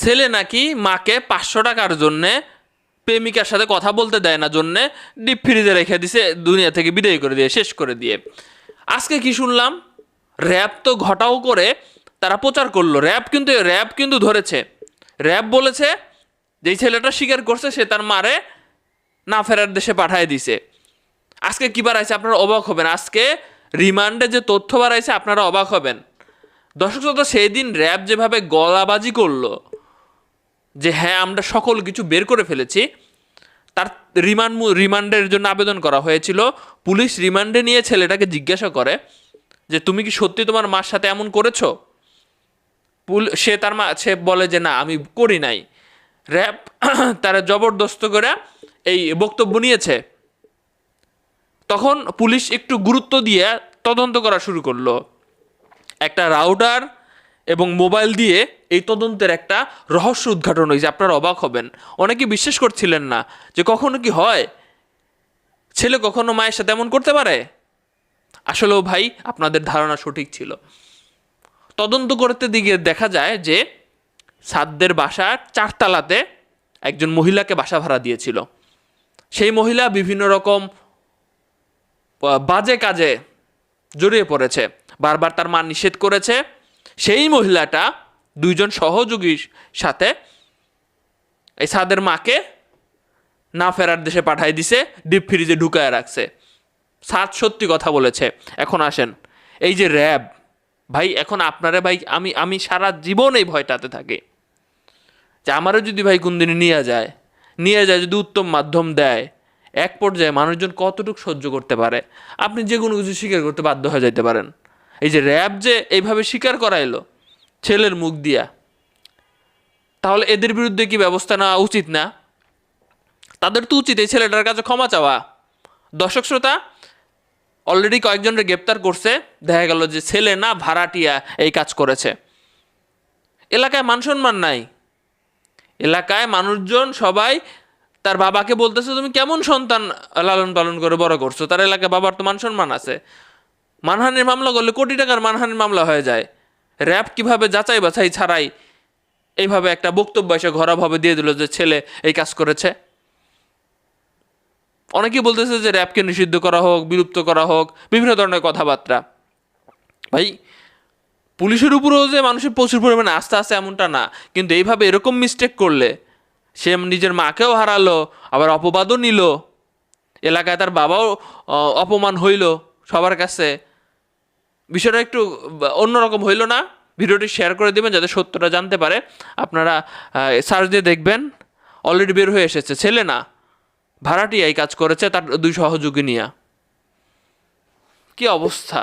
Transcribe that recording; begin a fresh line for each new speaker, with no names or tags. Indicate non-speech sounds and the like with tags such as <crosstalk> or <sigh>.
ছেলে নাকি মাকে পাঁচশো টাকার জন্যে প্রেমিকার সাথে কথা বলতে দেয় না জন্যে ডিপ ফ্রিজে রেখে দিছে, দুনিয়া থেকে বিদায় করে দিয়ে, শেষ করে দিয়ে। আজকে কি শুনলাম? র্যাব তো ঘটাও করে তারা প্রচার করল। র্যাব কিন্তু র্যাব কিন্তু ধরেছে। র্যাব বলেছে যেই ছেলেটা স্বীকার করছে, সে তার মারে না ফেরার দেশে পাঠায় দিছে। আজকে কি বাড়াইছে? আপনারা অবাক হবেন। আজকে রিমান্ডে যে তথ্য বার বাড়াইছে, আপনারা অবাক হবেন। দর্শক শ্রোতা, সেই দিন র্যাব যেভাবে গলাবাজি করল যে হ্যাঁ আমরা সকল কিছু বের করে ফেলেছি। তার রিমান্ড রিমান্ডের জন্য আবেদন করা হয়েছিল। পুলিশ রিমান্ডে নিয়ে ছেলেটাকে জিজ্ঞাসা করে যে, তুমি কি সত্যি তোমার মার সাথে এমন করেছ? পুল সে তার মা সে বলে যে, না, আমি করি নাই। র্যাব <clears throat> তারা জবরদস্ত করে এই বক্তব্য নিয়েছে। তখন পুলিশ একটু গুরুত্ব দিয়ে তদন্ত করা শুরু করল। একটা রাউটার এবং মোবাইল দিয়ে এই তদন্তের একটা রহস্য উদ্ঘাটন হয়েছে। আপনারা অবাক হবেন। অনেকে বিশ্বাস করছিলেন না যে কখনো কি হয়? ছেলে কখনো মায়ের সাথে এমন করতে পারে? আসলেও ভাই, আপনাদের ধারণা সঠিক ছিল। তদন্ত করতে দিকে দেখা যায় যে সাদদের বাসার চারতলাতে একজন মহিলাকে বাসা ভাড়া দিয়েছিল। সেই মহিলা বিভিন্ন রকম বাজে কাজে জড়িয়ে পড়েছে। বারবার তার মা নিষেধ করেছে। সেই মহিলাটা দুইজন সহযোগীর সাথে এই সাদের মাকে না ফেরার দেশে পাঠাই দিছে, ডিপ ফ্রিজে ঢুকায় রাখছে। সাদ সত্যি কথা বলেছে। এখন আসেন, এই যে র্যাব, ভাই, এখন আপনারে ভাই, আমি আমি সারা জীবন এই ভয়টাতে থাকি। যে আমারও যদি ভাই কোনদিনই নিয়ে যায় নিয়ে যায়, যদি উত্তম মাধ্যম দেয়, এক পর্যায়ে মানুষজন কতটুকু সহ্য করতে পারে? আপনি যে কোনো কিছু স্বীকার করতে বাধ্য হয়ে যাইতে পারেন। এই যে র্যাব যে এইভাবে স্বীকার করাইলো ছেলের মুখ দিয়া, তাহলে এদের বিরুদ্ধে কি ব্যবস্থা নেওয়া উচিত না? তাদের তো উচিত এই ছেলেটার কাছে ক্ষমা চাওয়া। দর্শক শ্রোতা অলরেডি কয়েকজনকে গ্রেপ্তার করছে, দেখা গেল যে ছেলে না ভাড়াটিয়া এই কাজ করেছে। এলাকায় মান সম্মান নাই। এলাকায় মানুষজন সবাই তার বাবাকে বলতেছে, তুমি কেমন সন্তান লালন পালন করে বড় করছ? তার এলাকায় বাবার তো মান সম্মান আছে। মানহানির মামলা করলে কোটি টাকার মানহানির মামলা হয়ে যায়। র্যাব কীভাবে যাচাই বাছাই ছাড়াই এইভাবে একটা বক্তব্য এসে ঘরোয়াভাবে দিয়ে দিল যে ছেলে এই কাজ করেছে। অনেকেই বলতেছে যে র্যাবকে নিষিদ্ধ করা হোক, বিলুপ্ত করা হোক, বিভিন্ন ধরনের কথাবার্তা। ভাই, পুলিশের উপরেও যে মানুষের প্রচুর পরিমাণে আস্থা আছে এমনটা না, কিন্তু এইভাবে এরকম মিস্টেক করলে সে নিজের মাকেও হারালো, আবার অপবাদও নিল, এলাকায় তার বাবাও অপমান হইল সবার কাছে। বিষয়টা একটু অন্যরকম হইল না। ভিডিওটি শেয়ার করে দেবেন যাতে সত্যটা জানতে পারে। আপনারা সার্চ দিয়ে দেখবেন। অলরেডি বের হয়ে এসেছে। ছেলে না। ভাড়াটি এই কাজ করেছে তার দুই সহযোগী নিয়ে। কি অবস্থা?